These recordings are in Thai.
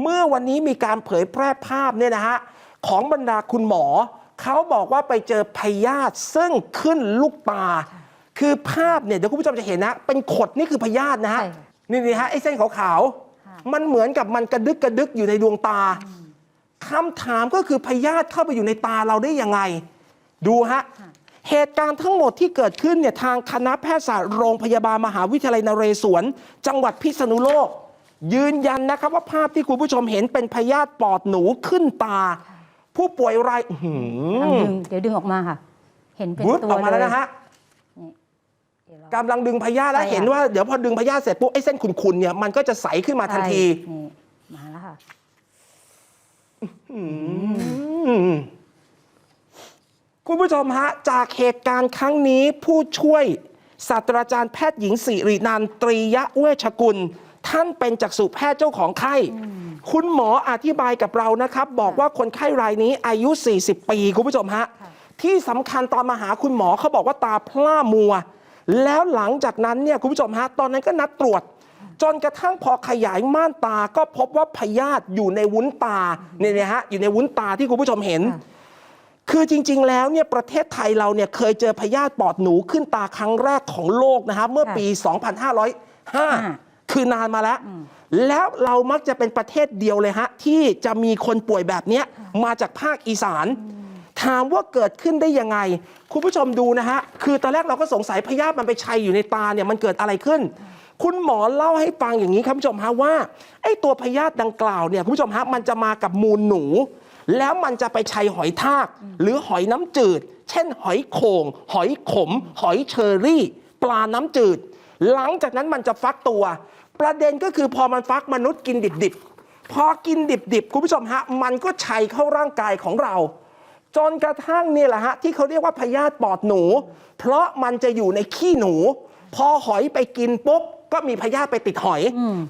เมื่อวันนี้มีการเผยแพร่ภาพเนี่ยนะฮะของบรรดาคุณหมอ เขาบอกว่าไปเจอพยาธิซึ่งขึ้นลูกตา คือภาพเนี่ยเดี๋ยวคุณผู้ชมจะเห็นนะ เป็นขดนี่คือพยาธินะฮะใช่ค่ะนี่นี่ฮะไอ้เส้นขาวค่ะๆมันเหมือนกับมันกระดึกกระดึกอยู่ในดวงตาคำถามก็คือพยาธิเข้าไปอยู่ในตาเราได้ยังไง ดูฮะเหตุการณ์ทั้งหมดที่เกิดขึ้นเนี่ยทางคณะแพทยศาสตร์โรงพยาบาลมหาวิทยาลัยนเรศวร จังหวัดพิษณุโลก ยืนยันนะครับว่าภาพที่คุณผู้ชมเห็นเป็นพยาธิปอดหนูขึ้นตา ผู้ป่วยรายอื้อหืกำลังอดึงเดี๋ยวดึงออกมาค่ะ เห็นเป็นวุดตัวออกมาแล้วนะฮะเดี๋ยวเรากำลังดึงพยาธิแล้วใช่ค่ะเห็นว่าเดี๋ยวพอดึงพยาธิเสร็จปุ๊บไอ้เส้นขุ่นๆเนี่ยมันก็จะใสขึ้นมาทันทีใช่นี่มาแล้วค่ะ อืมคุณผู้ชมฮะ จากเหตุการณ์ครั้งนี้ผู้ช่วยศาสตราจารย์แพทย์หญิงสิรินันท์ตรียะเวชกุล ท่านเป็นจักษุแพทย์เจ้าของไข้ คุณหมออธิบายกับเรานะครับ บอกว่าคนไข้รายนี้อายุ 40 ปี คุณผู้ชมฮะค่ะที่สำคัญตอนมาหาคุณหมอเขาบอกว่าตาพร่ามัว แล้วหลังจากนั้นเนี่ยคุณผู้ชมฮะ ตอนนั้นก็นัดตรวจ จนกระทั่งพอขยายม่านตาก็พบว่าพยาธิอยู่ในวุ้นตาเนี่ยนะฮะอยู่ในวุ้นตาที่คุณผู้ชมเห็นค่ะคือจริง ๆ แล้วเนี่ยประเทศไทยเราเนี่ยเคยเจอพยาธิปอดหนูขึ้นตาครั้งแรกของโลกนะครับเมื่อปี 2505 คือนานมาแล้ว แล้วเรามักจะเป็นประเทศเดียวเลยฮะ ที่จะมีคนป่วยแบบเนี้ยมาจากภาคอีสาน ถามว่าเกิดขึ้นได้ยังไง คุณผู้ชมดูนะฮะ คือตอนแรกเราก็สงสัยพยาธิมันไปชัยอยู่ในตาเนี่ยมันเกิดอะไรขึ้น คุณหมอเล่าให้ฟังอย่างนี้ครับคุณผู้ชมฮะว่าไอ้ตัวพยาธิดังกล่าวเนี่ยคุณผู้ชมฮะมันจะมากับมูลหนู แล้วมันจะไปชัยหอยทาก หรือหอยน้ำจืด เช่น หอยโข่งหอยขม หอยเชอรี่ ปลาน้ำจืด หลังจากนั้นมันจะฟักตัว ประเด็นก็คือพอมันฟักมนุษย์กินดิบๆ พอกินดิบๆ คุณผู้ชมฮะ มันก็ชัยเข้าร่างกายของเรา จนกระทั่งเนี่ยแหละฮะ ที่เขาเรียกว่าพยาธิปอดหนู เพราะมันจะอยู่ในขี้หนู พอหอยไปกินปุ๊บก็มีพยาธิไปติดหอย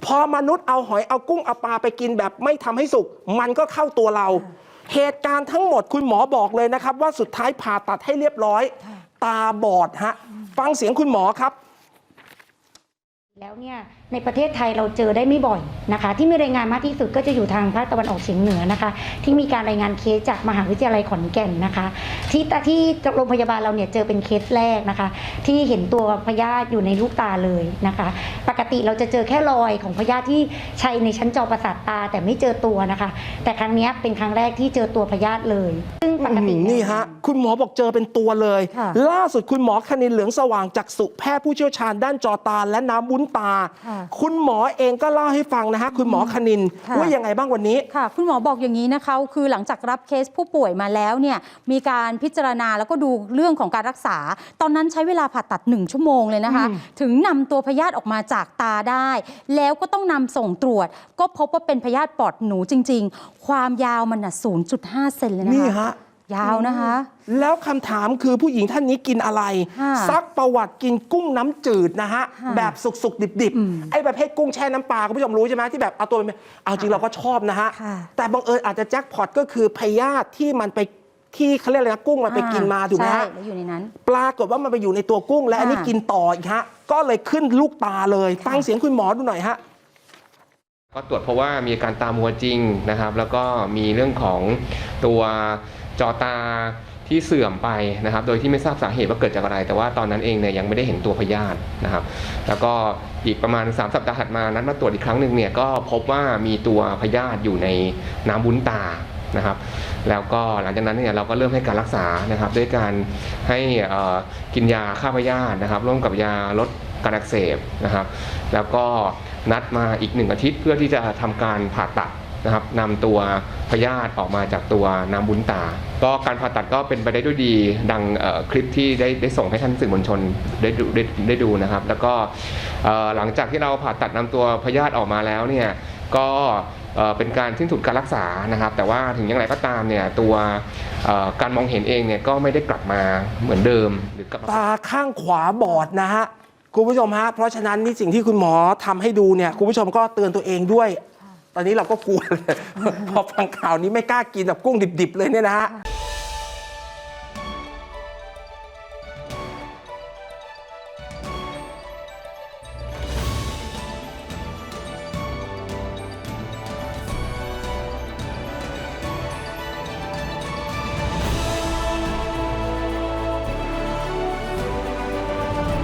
พอมนุษย์เอาหอยเอากุ้งเอาปลาไปกินแบบไม่ทำให้สุกมันก็เข้าตัวเรา เหตุการณ์ทั้งหมดคุณหมอบอกเลยนะครับ ว่าสุดท้ายผ่าตัดให้เรียบร้อย ตาบอดฮะ ฟังเสียงคุณหมอครับ แล้วเนี่ยในประเทศไทยเราเจอได้ไม่บ่อยนะคะ ที่มีรายงานมากที่สุดก็จะอยู่ทางภาคตะวันออกเฉียงเหนือนะคะ ที่มีการรายงานเคสจากมหาวิทยาลัยขอนแก่นนะคะ ที่ที่โรงพยาบาลเราเนี่ยเจอเป็นเคสแรกนะคะ ที่เห็นตัวพยาธิอยู่ในลูกตาเลยนะคะ ปกติเราจะเจอแค่รอยของพยาธิที่ชัยในชั้นจอประสาทตาแต่ไม่เจอตัวนะคะ แต่ครั้งเนี้ยเป็นครั้งแรกที่เจอตัวพยาธิเลย ซึ่งปกติอืมนี่ฮะคุณหมอบอกเจอเป็นตัวเลยค่ะล่าสุดคุณหมอคณินเหลืองสว่างจากสุแพทย์ผู้เชี่ยวชาญด้านจอตาและน้ำวุ้นตา ค่ะ คุณหมอเองก็เล่าให้ฟังนะฮะคุณหมอคณินค่ะ ว่ายังไงบ้างวันนี้ ค่ะ คุณหมอบอกอย่างนี้นะคะ คือหลังจากรับเคสผู้ป่วยมาแล้วเนี่ย มีการพิจารณาแล้วก็ดูเรื่องของการรักษา ตอนนั้นใช้เวลาผ่าตัด 1 ชั่วโมงเลยนะคะถึงนำตัวพยาธิออกมาจากตาได้ แล้วก็ต้องนำส่งตรวจ ก็พบว่าเป็นพยาธิปอดหนูจริง ๆ ความยาวมันน่ะ0.5 เซนเลยนะคะ นี่ฮะ ยาวนะคะ แล้วคำถามคือผู้หญิงท่านนี้กินอะไรค่ะซักประวัติกินกุ้งน้ำจืดนะฮะค่ะแบบสุกๆ ดิบอืมๆไอ้ประเภทกุ้งแช่น้ำปลาคุณผู้ชมรู้ใช่ไหมที่แบบเอาตัวไปเอาจริงเราก็ชอบนะฮะค่ะแต่บังเอิญอาจจะแจ็คพอตก็คือพยาธิที่มันไปที่เขาเรียกอะไรนะกุ้งมันไปกินมาถูกไหมใช่ฮะแล้วอยู่ในนั้น ปรากฏว่ามันไปอยู่ในตัวกุ้ง และอันนี้ค่ะกินต่ออีกฮะ ก็เลยขึ้นลูกตาเลยฟังเสียงคุณหมอดูหน่อยฮะก็ตรวจเพราะว่ามีอาการตามัวจริงนะครับ แล้วก็มีเรื่องของตัว จอตาที่เสื่อมไปนะครับ โดยที่ไม่ทราบสาเหตุว่าเกิดจากอะไร แต่ว่าตอนนั้นเองเนี่ยยังไม่ได้เห็นตัวพยาธินะครับ แล้วก็อีกประมาณ 3 สัปดาห์ถัดมานัดมาตรวจอีกครั้งหนึ่งเนี่ยก็พบว่ามีตัวพยาธิอยู่ในน้ำวุ้นตานะครับ แล้วก็หลังจากนั้นเนี่ยเราก็เริ่มให้การรักษานะครับ ด้วยการให้กินยาฆ่าพยาธินะครับ ร่วมกับยาลดการอักเสบนะครับ แล้วก็นัดมาอีกหนึ่งอาทิตย์เพื่อที่จะทำการผ่าตัด นะครับนำตัวพยาธิออกมาจากตัวน้ำบุญตา ก็การผ่าตัดก็เป็นไปได้ด้วยดีดังคลิปที่ได้ได้ส่งให้ท่านสื่อมวลชนได้ดูได้ได้ดูนะครับ แล้วก็หลังจากที่เราผ่าตัดนำตัวพยาธิออกมาแล้วเนี่ยก็เป็นการสิ้นสุดการรักษานะครับ แต่ว่าถึงอย่างไรก็ตามเนี่ยตัวการมองเห็นเองเนี่ยก็ไม่ได้กลับมาเหมือนเดิมหรือกลับตาข้างขวาบอดนะฮะคุณผู้ชมฮะเพราะฉะนั้นนี่สิ่งที่คุณหมอทำให้ดูเนี่ยคุณผู้ชมก็เตือนตัวเองด้วย ตอนนี้เราก็กลัวเลย พอฟังข่าวนี้ไม่กล้ากินแบบกุ้งดิบๆเลยเนี่ยนะฮะ